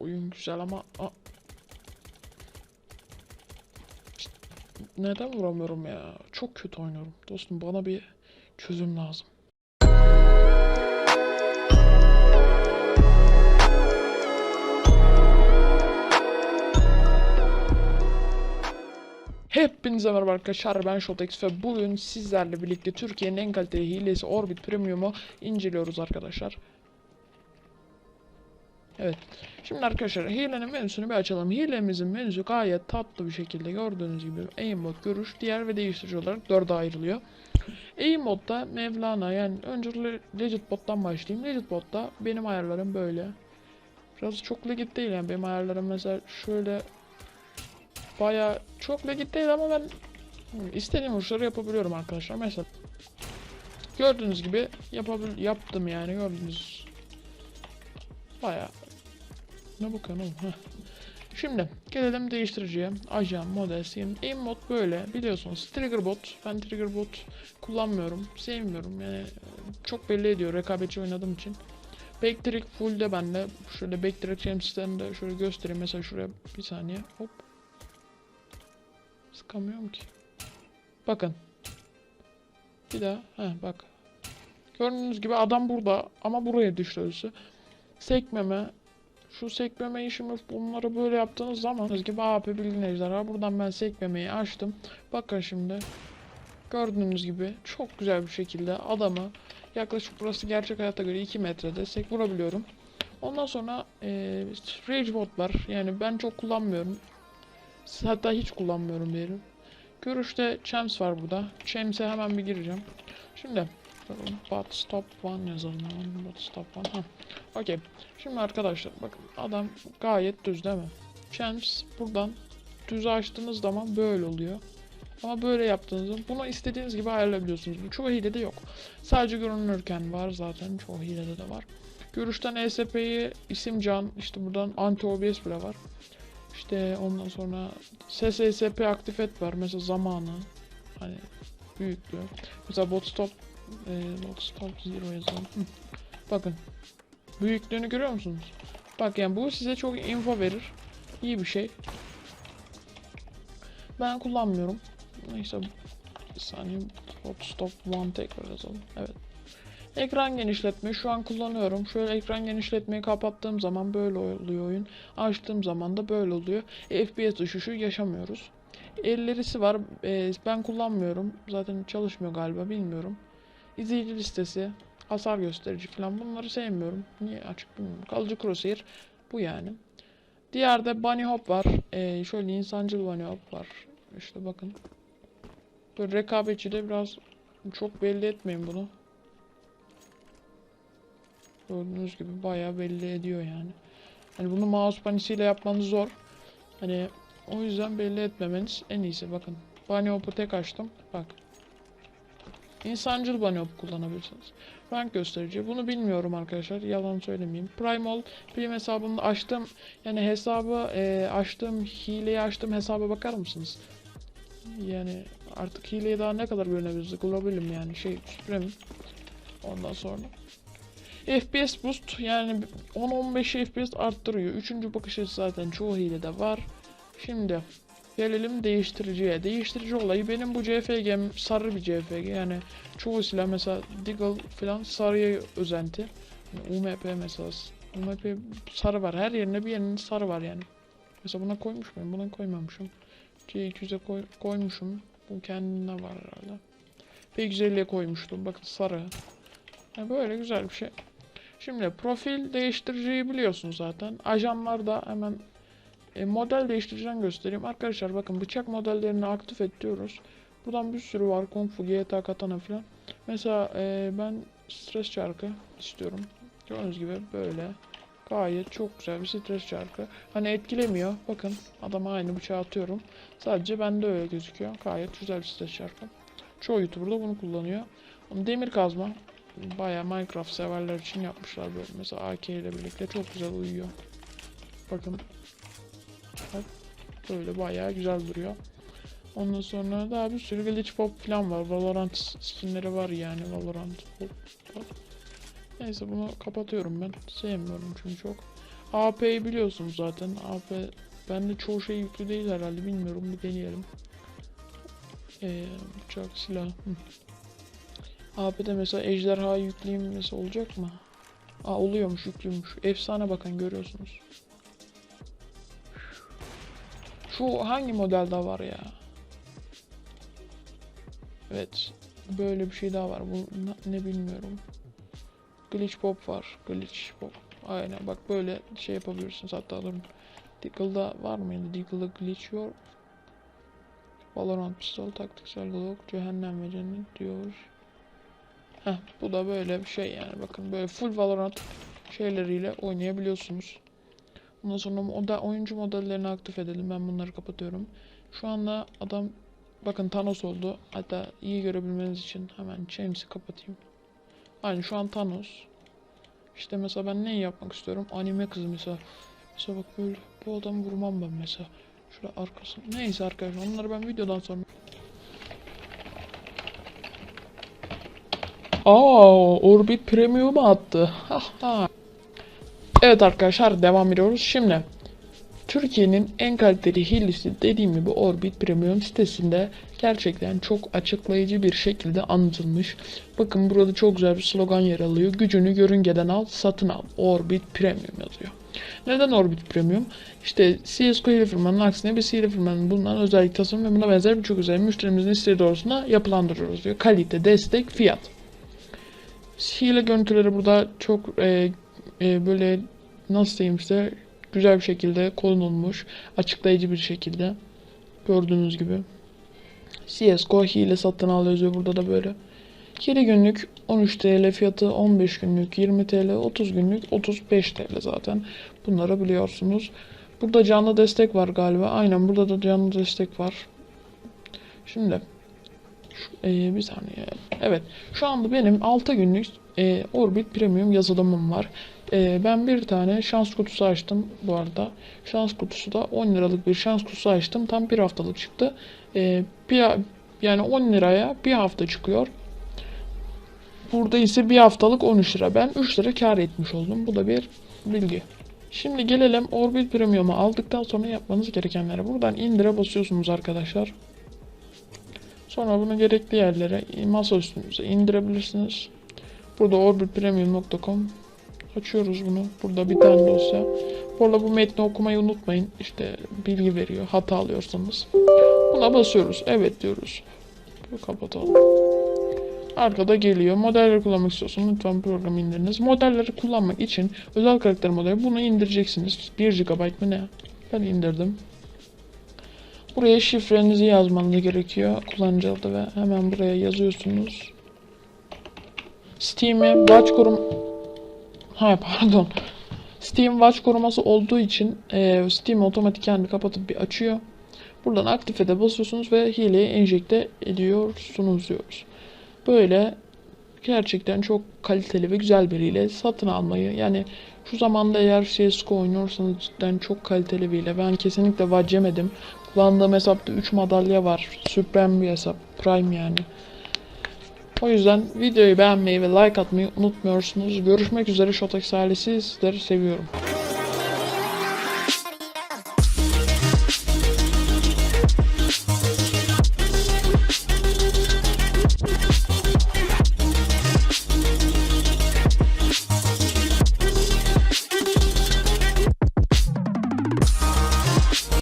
oyun güzel ama neden vuramıyorum ya? Çok kötü oynuyorum. Dostum bana bir çözüm lazım. Hepinize merhaba arkadaşlar ben Shotex ve bugün sizlerle birlikte Türkiye'nin en kaliteli hilesi Orbit Premium'u inceliyoruz arkadaşlar. Evet. Şimdi arkadaşlar hilenin menüsünü bir açalım. Hilemizin menüsü gayet tatlı bir şekilde gördüğünüz gibi aimbot, görüş, diğer ve değiştirici olarak dörde ayrılıyor. Aimbot'ta Mevlana yani önce Le- Legit Bot'tan başlayayım. Legit Bot'ta benim ayarlarım böyle. Biraz çok legit değil yani benim ayarlarım mesela şöyle Baya çok legit değil ama ben istediğim vuruşları yapabiliyorum arkadaşlar. Mesela gördüğünüz gibi yapabil yaptım yani gördünüz. Baya ne oğlum? Heh. Şimdi gelelim değiştiriciye. Ajan, model, aim mod böyle biliyorsunuz. Trigger bot. Ben trigger bot kullanmıyorum. Sevmiyorum yani e, çok belli ediyor rekabetçi oynadığım için. Backtrack full de bende. Şöyle backtrack champions'ten de şöyle göstereyim. Mesela şuraya bir saniye. Hop. Sıkamıyorum ki. Bakın. Bir daha. He bak. Gördüğünüz gibi adam burada ama buraya düştü ölüsü. Sekmeme. Şu sekmeme işimi bunları böyle yaptığınız zaman gibi AP bilgin ejderha. Buradan ben sekmemeyi açtım. Bakın şimdi. Gördüğünüz gibi çok güzel bir şekilde adamı yaklaşık burası gerçek hayata göre 2 metrede sek vurabiliyorum. Ondan sonra eee Rage Bot var. Yani ben çok kullanmıyorum. Hatta hiç kullanmıyorum diyelim. Görüşte Champs var burada. Champs'e hemen bir gireceğim. Şimdi Bot stop one yazalım. hemen. Bot stop one. Ha. Okey. Şimdi arkadaşlar bakın adam gayet düz değil mi? Champs buradan düz açtığınız zaman böyle oluyor. Ama böyle yaptığınızda bunu istediğiniz gibi ayarlayabiliyorsunuz. Bu çoğu hilede yok. Sadece görünürken var zaten. Çoğu hilede de var. Görüşten ESP'yi isim can işte buradan anti OBS bile var. İşte ondan sonra SSSP aktif et var. Mesela zamanı hani büyüklüğü. Mesela bot stop e, bot stop zero yazalım. Bakın. Büyüklüğünü görüyor musunuz? Bak yani bu size çok info verir. İyi bir şey. Ben kullanmıyorum. Neyse bir saniye bot stop one tekrar yazalım. Evet. Ekran genişletme şu an kullanıyorum. Şöyle ekran genişletmeyi kapattığım zaman böyle oluyor oyun. Açtığım zaman da böyle oluyor. FPS düşüşü yaşamıyoruz. Ellerisi var. E, ben kullanmıyorum. Zaten çalışmıyor galiba bilmiyorum. İzleyici listesi, hasar gösterici falan bunları sevmiyorum. Niye açık bilmiyorum. Kalıcı crosshair bu yani. Diğerde bunny hop var. E, şöyle insancıl bunny hop var. İşte bakın. Böyle rekabetçi de biraz çok belli etmeyin bunu. Gördüğünüz gibi bayağı belli ediyor yani. Hani bunu mouse panisiyle yapmanız zor. Hani o yüzden belli etmemeniz en iyisi. Bakın. Bunny Hop'u tek açtım. Bak. İnsancıl Bunny Hop kullanabilirsiniz. Rank gösterici. Bunu bilmiyorum arkadaşlar. Yalan söylemeyeyim. Primal Prim hesabımda açtım. Yani hesabı e, açtım. Hileyi açtım. Hesaba bakar mısınız? Yani artık hileye daha ne kadar bölünebiliriz? Globalim yani şey Supreme. Ondan sonra. FPS boost yani 10-15 FPS arttırıyor. Üçüncü bakış açısı zaten çoğu hilede var. Şimdi gelelim değiştiriciye. Değiştirici olayı benim bu CFG'm sarı bir CFG yani çoğu silah mesela Deagle falan sarıya özenti. Yani UMP mesela UMP sarı var. Her yerine bir yerinde sarı var yani. Mesela buna koymuş muyum? Buna koymamışım. C200'e koy, koymuşum. Bu kendine var herhalde. P250'ye koymuştum. Bakın sarı. Yani böyle güzel bir şey. Şimdi profil değiştiriciyi biliyorsunuz zaten. Ajanlar da hemen e, model değiştiriciden göstereyim. Arkadaşlar bakın bıçak modellerini aktif et diyoruz. Buradan bir sürü var. Kung Fu, GTA, Katana falan. Mesela e, ben stres çarkı istiyorum. Gördüğünüz gibi böyle. Gayet çok güzel bir stres çarkı. Hani etkilemiyor. Bakın adama aynı bıçağı atıyorum. Sadece bende öyle gözüküyor. Gayet güzel bir stres çarkı. Çoğu YouTuber'da bunu kullanıyor. Demir kazma Bayağı Minecraft severler için yapmışlar böyle. Mesela AK ile birlikte çok güzel uyuyor. Bakın. Böyle bayağı güzel duruyor. Ondan sonra daha bir sürü glitch pop falan var. Valorant skinleri var yani Valorant pop. pop. Neyse bunu kapatıyorum ben. Sevmiyorum çünkü çok. AP'yi biliyorsunuz zaten. AP bende çoğu şey yüklü değil herhalde bilmiyorum bir deneyelim. Ee, bıçak silah. Hı. AP'de mesela ejderha yükleyeyim mesela olacak mı? Aa oluyormuş yüklüymüş. Efsane bakın görüyorsunuz. Şu hangi modelde var ya? Evet. Böyle bir şey daha var. Bu ne- ne bilmiyorum. Glitch Pop var. Glitch Pop. Aynen bak böyle şey yapabilirsiniz hatta durun. Diggle'da var mıydı? Diggle'da glitch yok. Valorant pistol, taktiksel glock, cehennem ve cennet diyor. Heh, bu da böyle bir şey yani bakın böyle full Valorant şeyleriyle oynayabiliyorsunuz. Ondan sonra moda, oyuncu modellerini aktif edelim. Ben bunları kapatıyorum. Şu anda adam bakın Thanos oldu. Hatta iyi görebilmeniz için hemen James'i kapatayım. Aynı şu an Thanos. İşte mesela ben ne yapmak istiyorum? Anime kız mesela. Mesela bak böyle bu adamı vurmam ben mesela. Şöyle arkasını. Neyse arkadaşlar onları ben videodan sonra. Aa, Orbit Premium'u attı. Haha. Evet arkadaşlar devam ediyoruz. Şimdi Türkiye'nin en kaliteli hilisi dediğim gibi Orbit Premium sitesinde gerçekten çok açıklayıcı bir şekilde anlatılmış. Bakın burada çok güzel bir slogan yer alıyor. Gücünü yörüngeden al, satın al. Orbit Premium yazıyor. Neden Orbit Premium? İşte CSGO hile firmanın aksine bir hile firmanın bulunan özellik tasarım ve buna benzer birçok özellik müşterimizin isteği doğrultusunda yapılandırıyoruz diyor. Kalite, destek, fiyat. Hile görüntüleri burada çok e, e, böyle nasıl diyeyim size güzel bir şekilde konulmuş, açıklayıcı bir şekilde gördüğünüz gibi. CSGO hile satın al yazıyor burada da böyle. 2 günlük 13 TL fiyatı 15 günlük 20 TL 30 günlük 35 TL zaten. Bunları biliyorsunuz. Burada canlı destek var galiba. Aynen burada da canlı destek var. Şimdi şu, e, bir saniye. Evet. Şu anda benim 6 günlük e, Orbit Premium yazılımım var. E, ben bir tane şans kutusu açtım bu arada. Şans kutusu da 10 liralık bir şans kutusu açtım. Tam bir haftalık çıktı. E, bir, yani 10 liraya bir hafta çıkıyor. Burada ise bir haftalık 13 lira. Ben 3 lira kar etmiş oldum. Bu da bir bilgi. Şimdi gelelim Orbit Premium'u aldıktan sonra yapmanız gerekenlere. Buradan indire basıyorsunuz arkadaşlar. Sonra bunu gerekli yerlere masa üstünüze indirebilirsiniz. Burada orbitpremium.com açıyoruz bunu. Burada bir tane dosya. Bu arada bu metni okumayı unutmayın. İşte bilgi veriyor. Hata alıyorsanız. Buna basıyoruz. Evet diyoruz. Kapatalım. Arkada geliyor. Modelleri kullanmak istiyorsanız lütfen programı indiriniz. Modelleri kullanmak için özel karakter modeli bunu indireceksiniz. 1 GB mı ne? Ben indirdim. Buraya şifrenizi yazmanız gerekiyor. Kullanıcı adı ve hemen buraya yazıyorsunuz. Steam'e Watch korum... Ha pardon. Steam Watch koruması olduğu için e, Steam otomatik kendini kapatıp bir açıyor. Buradan aktifede basıyorsunuz ve hileyi enjekte ediyorsunuz diyoruz. Böyle gerçekten çok kaliteli ve güzel bir hile satın almayı yani şu zamanda eğer CSGO oynuyorsanız cidden çok kaliteli bir hile. Ben kesinlikle vacemedim. Kullandığım hesapta 3 madalya var. Supreme bir hesap. Prime yani. O yüzden videoyu beğenmeyi ve like atmayı unutmuyorsunuz. Görüşmek üzere Shotax ailesi. Sizleri seviyorum.